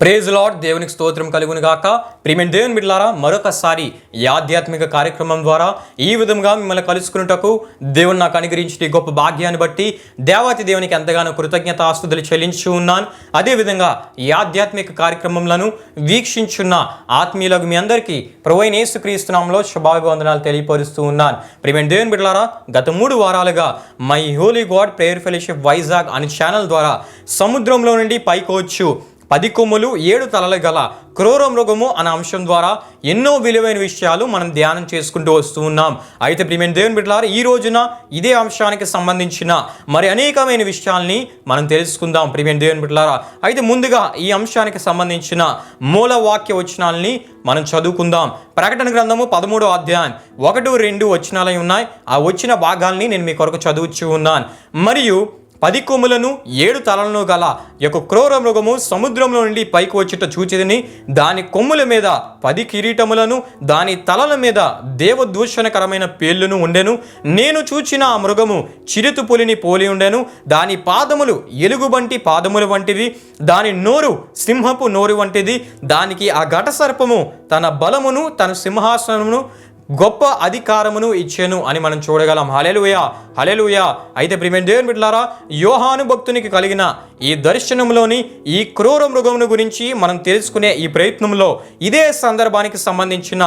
Praise lord దేవునికి స్తోత్రం కలుగును గాక. ప్రియమైన దేవుని బిడ్లారా మరొకసారి ఈ ఆధ్యాత్మిక కార్యక్రమం ద్వారా ఈ విధంగా మిమ్మల్ని కలుసుకున్నటకు దేవుని నాకు అనుగ్రహించిన ఈ గొప్ప భాగ్యాన్ని బట్టి దేవాతి దేవునికి ఎంతగానో కృతజ్ఞత ఆస్తుతులు చెల్లించి ఉన్నాను. అదేవిధంగా ఈ ఆధ్యాత్మిక కార్యక్రమంలను వీక్షించున్న ఆత్మీయులకు మీ అందరికీ ప్రవైన యేసుక్రీస్తునామంలో శుభాభివందనాలు తెలియపరుస్తూ ఉన్నాను. ప్రియమైన దేవుని బిడ్లారా గత మూడు వారాలుగా my holy god prayer fellowship Vizag అనే ఛానల్ ద్వారా సముద్రంలో నుండి పైకోవచ్చు పది కొమ్ములు ఏడు తలలు గల క్రూర మృగము అనే అంశం ద్వారా ఎన్నో విలువైన విషయాలు మనం ధ్యానం చేసుకుంటూ వస్తూ ఉన్నాం. అయితే ప్రియమైన దేవుని బిడ్డలారు ఈ రోజున ఇదే అంశానికి సంబంధించిన మరి అనేకమైన విషయాల్ని మనం తెలుసుకుందాం ప్రియమైన దేవుని బిడ్డలారా. అయితే ముందుగా ఈ అంశానికి సంబంధించిన మూల వాక్య వచనాల్ని మనం చదువుకుందాం. ప్రకటన గ్రంథము పదమూడో అధ్యాయం ఒకటి రెండు వచనాలై ఉన్నాయి. ఆ వచ్చిన భాగాల్ని నేను మీ కొరకు చదువుచూ ఉన్నాను. మరియు పది కొమ్ములను ఏడు తలలను గల యొక్క క్రూర మృగము సముద్రంలో నుండి పైకి వచ్చుట చూచిదని దాని కొమ్ముల మీద పది కిరీటములను దాని తలల మీద దేవదూషణకరమైన పేర్లను ఉండెను. నేను చూచిన ఆ మృగము చిరుతు పులిని పోలి ఉండెను. దాని పాదములు ఎలుగుబంటి పాదములు వంటివి. దాని నోరు సింహపు నోరు వంటిది. దానికి ఆ ఘట సర్పము తన బలమును తన సింహాసనమును గొప్ప అధికారమును ఇచ్చాను అని మనం చూడగలం. హలెలుయ హలెలుయ అయితే ప్రియమైన దేవుని బిడ్డలారా యోహాను భక్తునికి కలిగిన ఈ దర్శనంలోని ఈ క్రూర మృగమును గురించి మనం తెలుసుకునే ఈ ప్రయత్నంలో ఇదే సందర్భానికి సంబంధించిన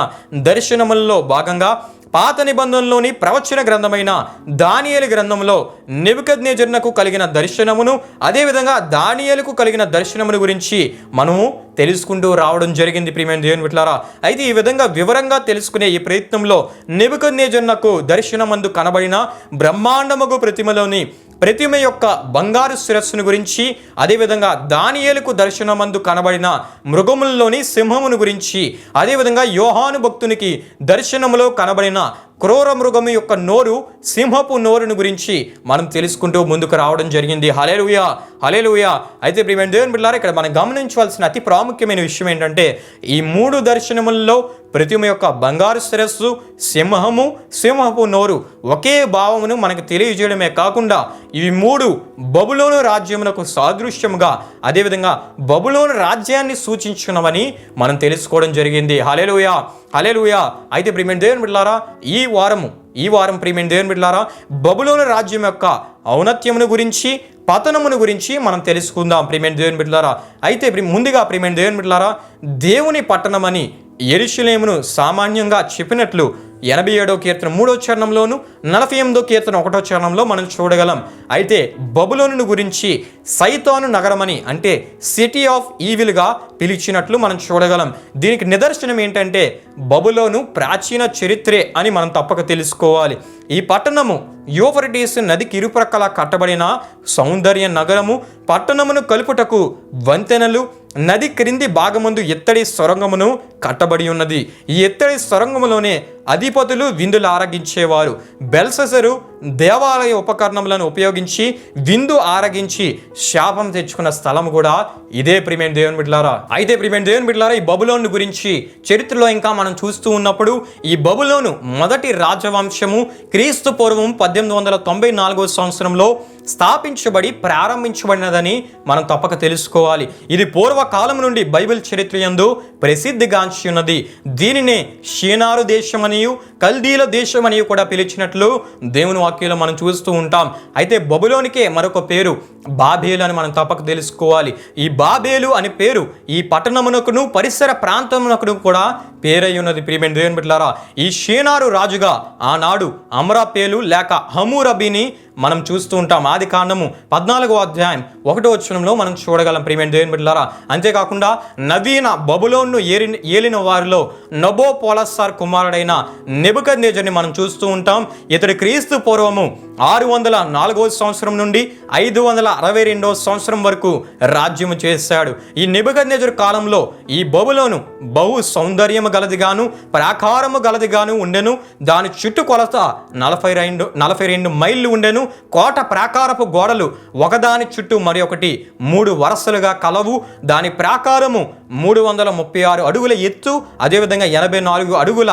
దర్శనములలో భాగంగా పాత నిబంధనలోని ప్రవచన గ్రంథమైన దానియలు గ్రంథంలో నెబుకద్నేజర్నకు కలిగిన దర్శనమును అదేవిధంగా దానియలకు కలిగిన దర్శనమును గురించి మనము తెలుసుకుంటూ రావడం జరిగింది ప్రియమైన దేవుని విట్లారా అయితే ఈ విధంగా వివరంగా తెలుసుకునే ఈ ప్రయత్నంలో నెబుకద్నేజర్నకు దర్శనమందు కనబడిన బ్రహ్మాండముగు ప్రతిమలోని ప్రతిమ యొక్క బంగారు శిరస్సును గురించి అదేవిధంగా దానియేలకు దర్శనమందు కనబడిన మృగములలోని సింహమును గురించి అదేవిధంగా యోహాను భక్తునికి దర్శనములో కనబడిన క్రూర మృగము యొక్క నోరు సింహపు నోరును గురించి మనం తెలుసుకుంటూ ముందుకు రావడం జరిగింది. హలేలుయా హలేలుయా అయితే ప్రియమైన దేవుని బిడ్డారా ఇక్కడ మనం గమనించవలసిన అతి ప్రాముఖ్యమైన విషయం ఏంటంటే ఈ మూడు దర్శనములలో ప్రతిమ యొక్క బంగారు శిరస్సు సింహము సింహపు నోరు ఒకే భావమును మనకు తెలియజేయడమే కాకుండా ఇవి మూడు బబులోను రాజ్యమునకు సాదృశ్యముగా అదేవిధంగా బబులోను రాజ్యాన్ని సూచించున్నవని మనం తెలుసుకోవడం జరిగింది. హలేలుయా హలేలుయా అయితే ప్రియమైన దేవుని బిడ్డారా ఈ వారము ఈ వారం ప్రియమైన దేవుని బిడ్డారా బబులోను రాజ్యం యొక్క ఔన్నత్యమును గురించి పతనమును గురించి మనం తెలుసుకుందాం ప్రియమైన దేవుని బిడ్డలారా. అయితే ముందుగా ప్రియమైన దేవుని బిడ్డలారా దేవుని పట్టణమని ఎరుషులేమును సామాన్యంగా చెప్పినట్లు ఎనభై ఏడో కీర్తన మూడో చరణంలోను నలభై ఎనిమిదో కీర్తన ఒకటో చరణంలో మనం చూడగలం. అయితే బబులోను గురించి సైతాను నగరమని అంటే సిటీ ఆఫ్ ఈవిల్గా పిలిచినట్లు మనం చూడగలం. దీనికి నిదర్శనం ఏంటంటే బబులోను ప్రాచీన చరిత్రే అని మనం తప్పక తెలుసుకోవాలి. ఈ పట్టణము యూఫ్రటీస్ నదికి ఇరుప్రక్కల కట్టబడిన సౌందర్య నగరము. పట్టణమును కలుపుటకు వంతెనలు నది క్రింది భాగమందు ఎత్తడి సొరంగమును కట్టబడి ఉన్నది. ఈ ఎత్తడి సొరంగములోనే అధిపతులు విందులు ఆరగించేవారు. బెల్సెసరు దేవాలయ ఉపకరణములను ఉపయోగించి విందు ఆరగించి శాపం తెచ్చుకున్న స్థలం కూడా ఇదే ప్రిమేన్ దేవుని బిడ్లారా అయితే ప్రిమేన్ దేవుని బిడ్లారా ఈ బబులోను గురించి చరిత్రలో ఇంకా మనం చూస్తూ ఉన్నప్పుడు ఈ బబులోను మొదటి రాజవంశము క్రీస్తు పూర్వం పద్దెనిమిది వందల తొంభై నాలుగో సంవత్సరంలో స్థాపించబడి ప్రారంభించబడినదని మనం తప్పక తెలుసుకోవాలి. ఇది పూర్వకాలం నుండి బైబిల్ చరిత్ర యందు ప్రసిద్ధిగాంచి ఉన్నది. దీనినే షీనారు దేశమనియు కల్దీల దేశమనియు కూడా పిలిచినట్లు దేవుని వాక్యంలో మనం చూస్తూ ఉంటాం. అయితే బబులోనికే మరొక పేరు బాబేలు అని మనం తప్పక తెలుసుకోవాలి. ఈ బాబేలు అనే పేరు ఈ పట్టణమునకును పరిసర ప్రాంతమునకును కూడా పేరై ఉన్నది. ప్రియమైన దేవుని బిడ్డలారా ఈ షేనారు రాజుగా ఆనాడు అమరాపేలు లేక హమూరబిని మనం చూస్తూ ఉంటాం. ఆది కాండము పద్నాలుగో అధ్యాయం ఒకటో వచనంలో మనం చూడగలం. ప్రియమైన దేవుని బిడ్డలారా అంతేకాకుండా నవీన బబులోన్ను ఏరి ఏలిన వారిలో నబో పోలస్సార్ కుమారుడైన నెబుకద్నేజర్ని మనం చూస్తూ ఉంటాం. ఇతడు క్రీస్తు పూర్వము ఆరు వందల నాలుగో సంవత్సరం నుండి ఐదు వందల అరవై రెండో సంవత్సరం వరకు రాజ్యము చేశాడు. ఈ నెబుకద్నేజర్ కాలంలో ఈ బబులోను బహు సౌందర్యము గలదిగాను ప్రాకారము గలదిగాను ఉండెను. దాని చుట్టుకొలత నలభై రెండు నలభై రెండు మైళ్ళు ఉండెను. కోట ప్రాకారపు గోడలు ఒకదాని చుట్టూ మరి ఒకటి మూడు వరుసలుగా కలవు. దాని ప్రాకారము మూడు వందల ముప్పై ఆరు అడుగుల ఎత్తు అదేవిధంగా ఎనభై నాలుగు అడుగుల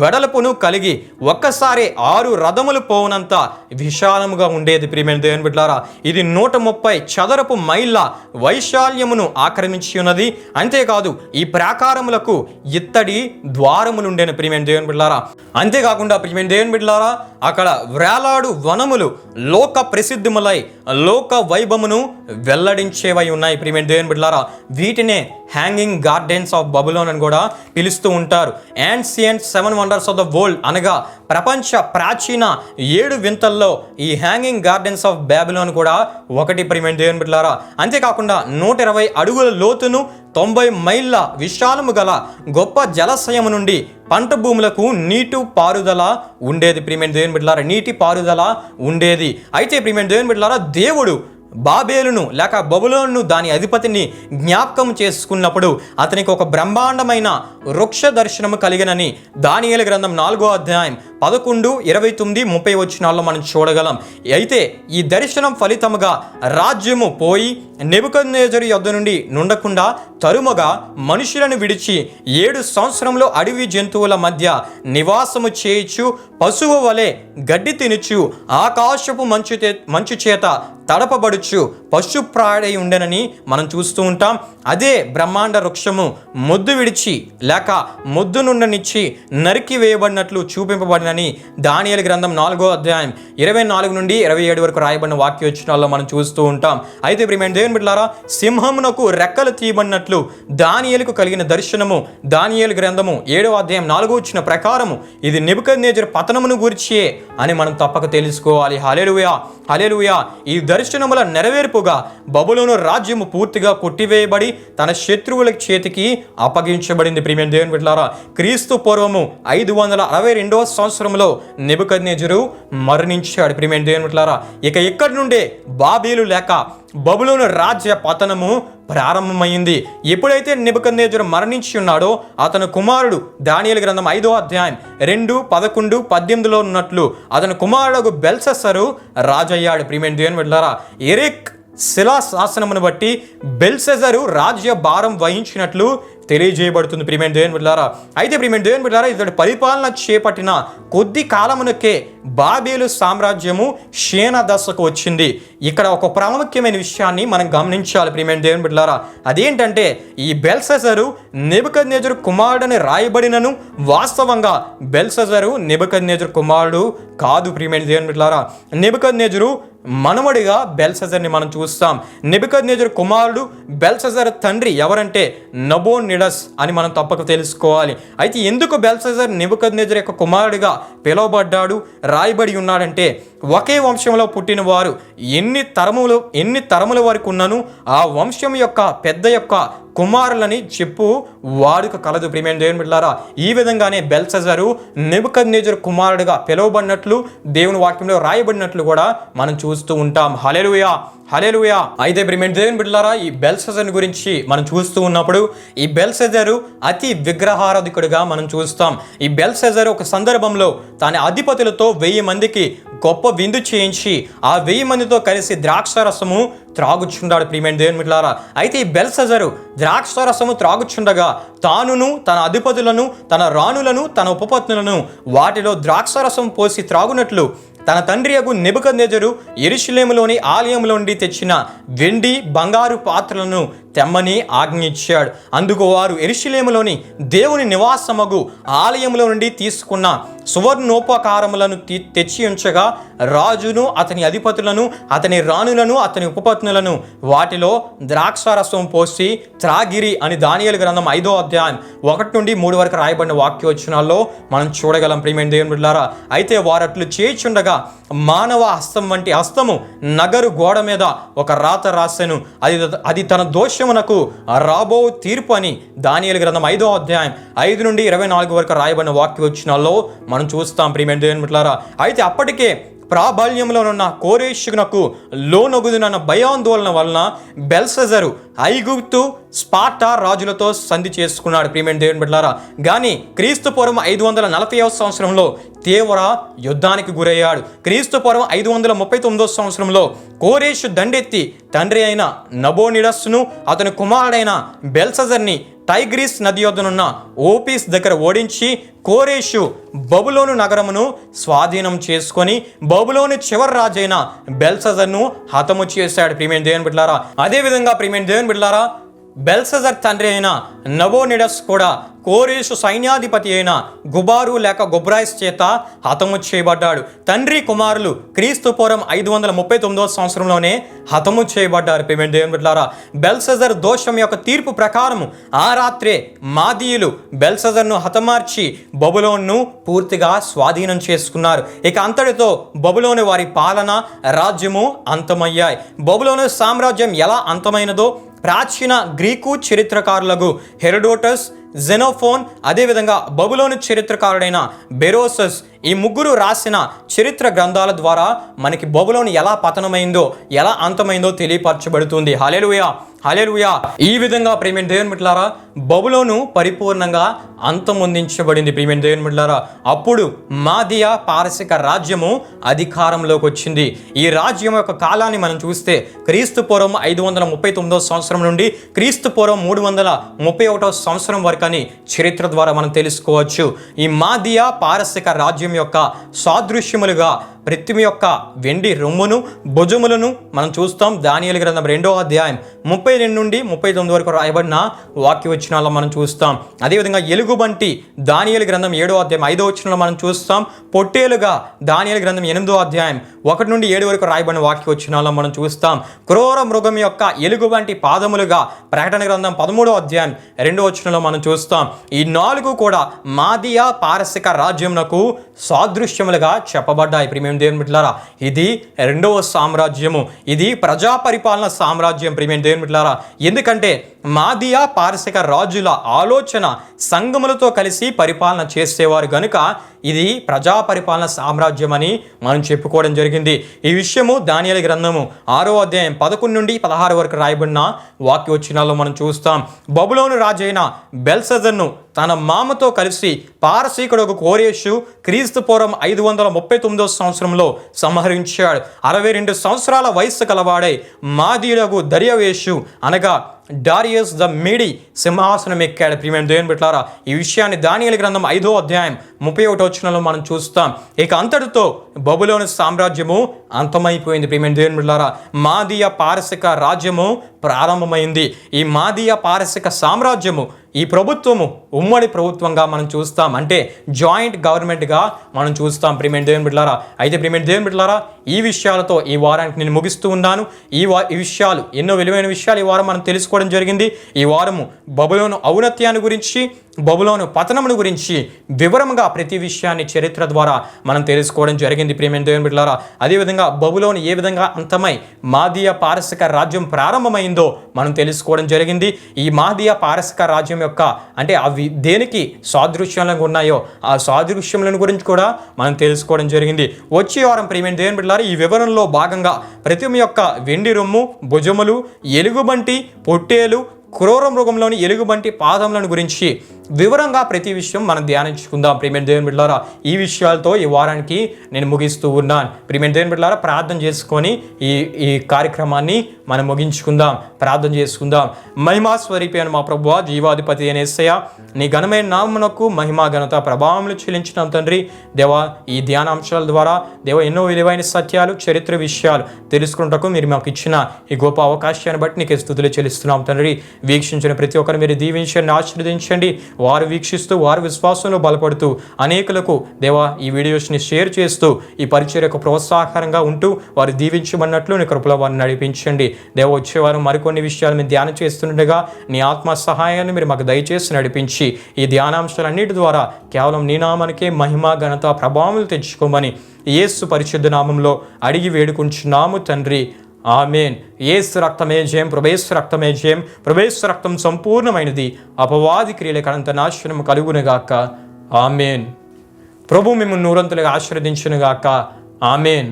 వెడల్పును కలిగి ఒక్కసారి ఆరు రథములు పోవునంత విశాలముగా ఉండేది. ప్రియమైన దేవుని బిడ్డారా ఇది నూట ముప్పై చదరపు మైళ్ళ వైశాల్యమును ఆక్రమించి ఉన్నది. అంతేకాదు ఈ ప్రాకారములకు ఇత్తడి ద్వారములు ఉండేది ప్రియమైన దేవుని బిడ్డారా అంతేకాకుండా ప్రియమైన దేవుని బిడ్డారా అక్కడ వ్రేలాడు వనములు లోక ప్రసిద్ధములై లోక వైభమును వెల్లడించేవై ఉన్నాయి. ప్రియమైన దేవుని బిడ్లారా వీటినే హ్యాంగింగ్ గార్డెన్స్ ఆఫ్ బబులోన్ అని కూడా పిలుస్తూ ఉంటారు. Ancient seven wonders of the world అనగా ప్రపంచ ప్రాచీన ఏడు వింతల్లో ఈ హ్యాంగింగ్ గార్డెన్స్ ఆఫ్ బ్యాబిలోన్ కూడా ఒకటి. ప్రియమైన దేవుని బిడ్లారా అంతేకాకుండా నూట ఇరవై అడుగుల లోతును తొంభై మైళ్ళ విశాలము గల గొప్ప జలాశయము నుండి పంట భూములకు నీటి పారుదల ఉండేది. ప్రియమైన దేవుని బిడ్డలారా నీటి పారుదల ఉండేది. అయితే ప్రియమైన దేవుని బిడ్డలారా దేవుడు బాబేలును లేక బబులోను దాని అధిపతిని జ్ఞాపకం చేసుకున్నప్పుడు అతనికి ఒక బ్రహ్మాండమైన వృక్ష దర్శనము కలిగినని దానియేలు గ్రంథం నాలుగో అధ్యాయం పదకొండు ఇరవై తొమ్మిది ముప్పై వచ్చినాల్లో మనం చూడగలం. అయితే ఈ దర్శనం ఫలితముగా రాజ్యము పోయి నెబుకద్నేజరు యొద్ద నుండి నుండకుండా తరుమగా మనుషులను విడిచి ఏడు సంవత్సరంలో అడవి జంతువుల మధ్య నివాసము చేయచ్చు పశువు వలె గడ్డి తినుచు ఆకాశపు మంచు మంచు చేత తడపబడుచు పశుప్రాడై ఉండెనని మనం చూస్తూ ఉంటాం. అదే బ్రహ్మాండ వృక్షము మొద్దు విడిచి లేక మొద్దు నుండనిచ్చి నరికి వేయబడినట్లు చూపింపబడినని దానియలు గ్రంథం నాలుగో అధ్యాయం ఇరవై నాలుగు నుండి ఇరవై ఏడు వరకు రాయబడిన వాక్యోచనాల్లో మనం చూస్తూ ఉంటాం. అయితే ప్రియమైన దేవుని బిడ్డారా సింహమునకు రెక్కలు తీయబడినట్లు దానియలకు కలిగిన దర్శనము దానియలు గ్రంథము ఏడవ అధ్యాయం నాలుగో వచ్చిన ప్రకారము ఇది నిబుకద్నేజర్ పతనమును గురించే అని మనం తప్పక తెలుసుకోవాలి. హలేలుయా హలేలుయా ఈ దర్శనముల నెరవేర్పుగా బబులోను రాజ్యము పూర్తిగా కొట్టివేయబడి తన శత్రువుల చేతికి అప్పగించబడింది. ప్రియమైన దేవుని బిడ్డలారా క్రీస్తు పూర్వము ఐదు వందల అరవై రెండవ సంవత్సరంలో నిబుకద్నేజరు మరణించాడు. ప్రియమైన దేవుని బిడ్డలారా ఇక ఇక్కడి నుండే బాబీలు లేక బబులోను రాజ్య పతనము ప్రారంభమైంది. ఎప్పుడైతే నిబకందేజుడు మరణించి ఉన్నాడో అతని కుమారుడు దానియలు గ్రంథం ఐదో అధ్యాయం రెండు పదకొండు పద్దెనిమిదిలో ఉన్నట్లు అతని కుమారుడు బెల్సెసరు రాజయ్యాడు. ప్రియమైన దేవుని వెళ్ళారా ఎరిక్ శిలా శాసనమును బట్టి బెల్సెజరు రాజ్య భారం వహించినట్లు తెలియజేయబడుతుంది ప్రియమైన దేవుని బిడ్డారా అయితే ప్రియమైన దేవుని బిడ్డారా ఇతడు పరిపాలన చేపట్టిన కొద్ది కాలమునకే బాబేలు సామ్రాజ్యము క్షీణ దశకు వచ్చింది. ఇక్కడ ఒక ప్రాముఖ్యమైన విషయాన్ని మనం గమనించాలి ప్రియమైన దేవుని బిడ్డారా అదేంటంటే ఈ బెల్సెజరు నెబుకద్నేజరు కుమారుడని రాయబడినను వాస్తవంగా బెల్సెజరు నెబుకద్నేజరు కుమారుడు కాదు ప్రియమైన దేవుని బిడ్డారా నెబుకద్నేజరు మనవడిగా బెల్సెజర్ని మనం చూస్తాం. నెబుకద్నేజర్ కుమారుడు బెల్సెజర్ తండ్రి ఎవరంటే నబో నిడస్ అని మనం తప్పక తెలుసుకోవాలి. అయితే ఎందుకు బెల్సెజర్ నెబుకద్నేజర్ యొక్క కుమారుడిగా పిలువబడ్డాడు రాయబడి ఉన్నాడంటే ఒకే వంశంలో పుట్టిన వారు ఎన్ని తరములు ఎన్ని తరముల వరకు ఉన్నను ఆ వంశం యొక్క పెద్ద యొక్క కుమారులని చెప్పు వాడుక కలదు. ప్రియమైన దేవుని బిడ్డారా ఈ విధంగానే బెల్సెజరు నెబుకద్నేజర్ కుమారుడిగా పిలువబడినట్లు దేవుని వాక్యంలో రాయబడినట్లు కూడా మనం చూస్తూ ఉంటాం. హలెలుయా హలెలుయా అయితే ప్రియమైన దేవుని బిడ్డలారా ఈ బెల్సెజర్ గురించి మనం చూస్తూ ఉన్నప్పుడు ఈ బెల్సెజరు అతి విగ్రహారాధికుడిగా మనం చూస్తాం. ఈ బెల్సెజర్ ఒక సందర్భంలో తన అధిపతులతో వెయ్యి మందికి గొప్ప విందు చేయించి ఆ వెయ్యి మందితో కలిసి ద్రాక్షరసము త్రాగుచుండాడు ప్రియమైన దేవుని మిట్లారా అయితే ఈ బెల్సెజరు ద్రాక్షరసము త్రాగుచుండగా తానును తన అధిపతులను తన రాణులను తన ఉపపత్నులను వాటిలో ద్రాక్షరసం పోసి త్రాగునట్లు తన తండ్రి యగు నెబుకద్నెజరు ఎరుషులేములోని ఆలయంలో నుండి తెచ్చిన వెండి బంగారు పాత్రలను తెమ్మని ఆజ్ఞించాడు. అందుకు వారు ఎరుషులేములోని దేవుని నివాసమగు ఆలయంలో నుండి తీసుకున్న సువర్ణోపకారములను తెచ్చి ఉంచగా రాజును అతని అధిపతులను అతని రాణులను అతని ఉపపత్నులను వాటిలో ద్రాక్షారసం పోసి త్రాగిరి అని దానియలు గ్రంథం ఐదో అధ్యాయం ఒకటి నుండి మూడు వరకు రాయబడిన వాక్యోచనాల్లో మనం చూడగలం. ప్రియమైన దేవుని బిడ్డలారా అయితే వారట్లు చేయుచుండగా మానవ హస్తం వంటి హస్తము నగరు గోడ మీద ఒక రాత రాసెను. అది అది తన దోషం దోషమునకు రాబో తీర్పు అని దానియలు గ్రంథం ఐదో అధ్యాయం ఐదు నుండి ఇరవై నాలుగు వరకు రాయబడిన వాక్యోచనాల్లో మనం చూస్తాం ప్రియమైన దేవుని మిట్లారా అయితే అప్పటికే ప్రాబల్యంలో ఉన్న కోరేషునకు లోనొగుదునన్న భయాందోళన వలన బెల్సెజరు ఐగుప్తు స్పాటా రాజులతో సంధి చేసుకున్నాడు ప్రియమైన దేవుని బిడ్డలారా కానీ క్రీస్తు పూర్వం ఐదు వందల నలభై సంవత్సరంలో తీవ్ర యుద్ధానికి గురయ్యాడు. క్రీస్తు పూర్వం ఐదు వందల ముప్పై తొమ్మిదో సంవత్సరంలో కోరేషు దండెత్తి తండ్రి అయిన నబోనిడస్ను అతని కుమారుడైన బెల్సజర్ని టైగ్రీస్ నది యొద్దనున్న ఓపీస్ దగ్గర ఓడించి కోరేషు బబులోను నగరమును స్వాధీనం చేసుకొని బబులోని చివరి రాజైన బెల్సజర్ను హతము చేశాడు. ప్రియమైన దేవుని బిడ్లారా అదేవిధంగా ప్రియమైన దేవుని బిడ్లారా బెల్సజర్ తండ్రి అయిన నవోనిడస్ కూడా కోరేషు సైన్యాధిపతి అయిన గుబారు లేక గుబ్రాయిస్ చేత హతము చేయబడ్డాడు. తండ్రి కుమారులు క్రీస్తు పూర్వం ఐదు వందల ముప్పై తొమ్మిదవ సంవత్సరంలోనే హతము చేయబడ్డారు. పేమెంట్ దేవుని బిడ్డారా బెల్సజర్ దోషం యొక్క తీర్పు ప్రకారము ఆ రాత్రే మాదీయులు బెల్సజర్ను హతమార్చి బబులోన్ను పూర్తిగా స్వాధీనం చేసుకున్నారు. ఇక అంతటితో బబులోని వారి పాలన రాజ్యము అంతమయ్యాయి. బబులోని సామ్రాజ్యం ఎలా అంతమైనదో ప్రాచీన గ్రీకు చరిత్రకారులకు హెరడోటస్ జెనోఫోన్ అదేవిధంగా బబులోని చరిత్రకారుడైన బెరోసస్ ఈ ముగ్గురు రాసిన చరిత్ర గ్రంథాల ద్వారా మనకి బబులోని ఎలా పతనమైందో ఎలా అంతమైందో తెలియపరచబడుతుంది. హలేలుయా హలేలుయా ఈ విధంగా ప్రేమిన్ దేవుని మిట్లారా బబులోను పరిపూర్ణంగా అంతమొందించబడింది. ప్రేమిన్ దేవుని మిట్లారా అప్పుడు మాదియా పారసిక రాజ్యము అధికారంలోకి వచ్చింది. ఈ రాజ్యం యొక్క కాలాన్ని మనం చూస్తే క్రీస్తు పూర్వం ఐదు వందల ముప్పై తొమ్మిదో సంవత్సరం నుండి క్రీస్తు పూర్వం మూడు వందల ముప్పై ఒకటో సంవత్సరం వరకు అని చరిత్ర ద్వారా మనం తెలుసుకోవచ్చు. ఈ మాదియా పారసిక రాజ్యం యొక్క సాదృశ్యములుగా ప్రతిమ యొక్క వెండి రొమ్మును భుజములను మనం చూస్తాం. దానియలు గ్రంథం రెండో అధ్యాయం ముప్పై రెండు నుండి ముప్పై తొమ్మిది వరకు రాయబడిన వాక్య వచనాల్లో మనం చూస్తాం. అదేవిధంగా ఎలుగుబంటి దానియలు గ్రంథం ఏడో అధ్యాయం ఐదో వచనంలో మనం చూస్తాం. పొట్టేలుగా దానియలు గ్రంథం ఎనిమిదో అధ్యాయం ఒకటి నుండి ఏడు వరకు రాయబడిన వాక్య వచనాల్లో మనం చూస్తాం. క్రూర మృగం యొక్క ఎలుగుబంటి పాదములుగా ప్రకటన గ్రంథం పదమూడో అధ్యాయం రెండో వచనంలో మనం చూస్తాం. ఈ నాలుగు కూడా మాదియా పారసిక రాజ్యమునకు సాదృశ్యములుగా చెప్పబడ్డాయి. ప్రియమైన దేవుని బిడ్డలారా ఇది రెండవ సామ్రాజ్యము. ఇది ప్రజా పరిపాలన సామ్రాజ్యం ప్రియమైన దేవుని బిడ్డలారా ఎందుకంటే మాదియా పారసిక రాజుల ఆలోచన సంఘములతో కలిసి పరిపాలన చేసేవారు గనుక ఇది ప్రజా పరిపాలన సామ్రాజ్యం అని మనం చెప్పుకోవడం జరిగింది. ఈ విషయము దానియల గ్రంథము ఆరో అధ్యాయం పదకొండు నుండి పదహారు వరకు రాయబడిన వాక్యోచనాల్లో మనం చూస్తాం. బబులోను రాజైన బెల్సజన్ను తన మామతో కలిసి పారసీకుడు కోరేషు క్రీస్తు పూర్వం ఐదు వందల ముప్పై తొమ్మిదో సంవత్సరంలో సంహరించాడు. అరవై రెండు సంవత్సరాల వయస్సు కలవాడై మాదీయులకు దర్యవేషు అనగా డారియస్ ద మీడి సింహాసనం ఎక్కాడు ప్రియమైన దేవుని బిట్లారా ఈ విషయాన్ని దానియల గ్రంథం ఐదో అధ్యాయం ముప్పై ఒకటో వచ్చినలో మనం చూస్తాం. ఇక అంతటితో బబులోని సామ్రాజ్యము అంతమైపోయింది. ప్రియమైన దేవుని బిట్లారా మాదీయ పారసిక రాజ్యము ప్రారంభమైంది. ఈ మాదీయ పారసిక సామ్రాజ్యము ఈ ప్రభుత్వము ఉమ్మడి ప్రభుత్వంగా మనం చూస్తాం. అంటే జాయింట్ గవర్నమెంట్గా మనం చూస్తాం. ప్రిమెంట్ దేవుని బిడ్లారా అయితే ప్రిమెంట్ దేవుని బిడ్లారా ఈ విషయాలతో ఈ వారానికి నేను ముగిస్తూ ఉన్నాను. ఈ వా ఈ విషయాలు ఎన్నో విలువైన విషయాలు ఈ వారం మనం తెలుసుకోవడం జరిగింది. ఈ వారము బబులోను ఔన్నత్యాన్ని గురించి బబులోను పతనమును గురించి వివరంగా ప్రతి విషయాన్ని చరిత్ర ద్వారా మనం తెలుసుకోవడం జరిగింది. ప్రియమైన దేవుని బిడ్డలారా అదేవిధంగా బబులోను ఏ విధంగా అంతమై మాదీయ పారసిక రాజ్యం ప్రారంభమైందో మనం తెలుసుకోవడం జరిగింది. ఈ మాదీయ పారసిక రాజ్యం యొక్క అంటే అవి దేనికి సాదృశ్యాలను ఉన్నాయో ఆ సాదృశ్యములను గురించి కూడా మనం తెలుసుకోవడం జరిగింది. వచ్చే వారం ప్రియమైన దేవుని బిడ్డలారా ఈ వివరణలో భాగంగా ప్రతిమ యొక్క వెండి రొమ్ము భుజములు ఎలుగుబంటి పొట్టేలు క్రూర మృగంలోని ఎలుగుబంటి పాదములను గురించి వివరంగా ప్రతి విషయం మనం ధ్యానించుకుందాం. ప్రియమైన దేవుని బిడ్డారా ఈ విషయాలతో ఈ వారానికి నేను ముగిస్తూ ఉన్నాను. ప్రియమైన దేవుని బిడ్డారా ప్రార్థన చేసుకొని ఈ ఈ కార్యక్రమాన్ని మనం ముగించుకుందాం. ప్రార్థన చేసుకుందాం. మహిమా స్వరూపి అని మా ప్రభు జీవాధిపతి అయిన నీ ఘనమైన నామమునకు మహిమా ఘనత ప్రభావములు చెల్లించిన తండ్రి. దేవా ఈ ధ్యానాంశాల ద్వారా దేవ ఎన్నో విలువైన సత్యాలు చరిత్ర విషయాలు తెలుసుకున్నటకు మీరు మాకు ఇచ్చిన ఈ గొప్ప అవకాశాన్ని బట్టి నీకు స్థుతులు చెల్లిస్తున్నాం తండ్రి. వీక్షించిన ప్రతి ఒక్కరు మీరు దీవించండి ఆశీర్వదించండి. వారు వీక్షిస్తూ వారు విశ్వాసంలో బలపడుతూ అనేకులకు దేవా ఈ వీడియోస్ని షేర్ చేస్తూ ఈ పరిచర్యకు ప్రోత్సాహకరంగా ఉంటూ వారు దీవించమన్నట్లు నీ కృపలో వారిని నడిపించండి. దేవ వచ్చేవారు మరికొన్ని విషయాలు మీరు ధ్యానం చేస్తుండగా నీ ఆత్మ సహాయాన్ని మీరు మాకు దయచేసి నడిపించి ఈ ధ్యానాంశాలన్నిటి ద్వారా కేవలం నీ నామానికే మహిమ ఘనత ప్రభావం తెచ్చుకోమని యేసు పరిశుద్ధ నామంలో అడిగి వేడుకుంటున్నాము తండ్రి. ఆమెన్. ఏసు రక్తమే జయం ప్రభేశ్వ రక్తమే జయం ప్రభేశ్వ రక్తం సంపూర్ణమైనది. అపవాది క్రియలకు అనంత నాశనం కలుగునుగాక ఆమెన్. ప్రభు మిమ్మల్ని నూరంతులుగా ఆశీర్వదించునుగాక ఆమెన్.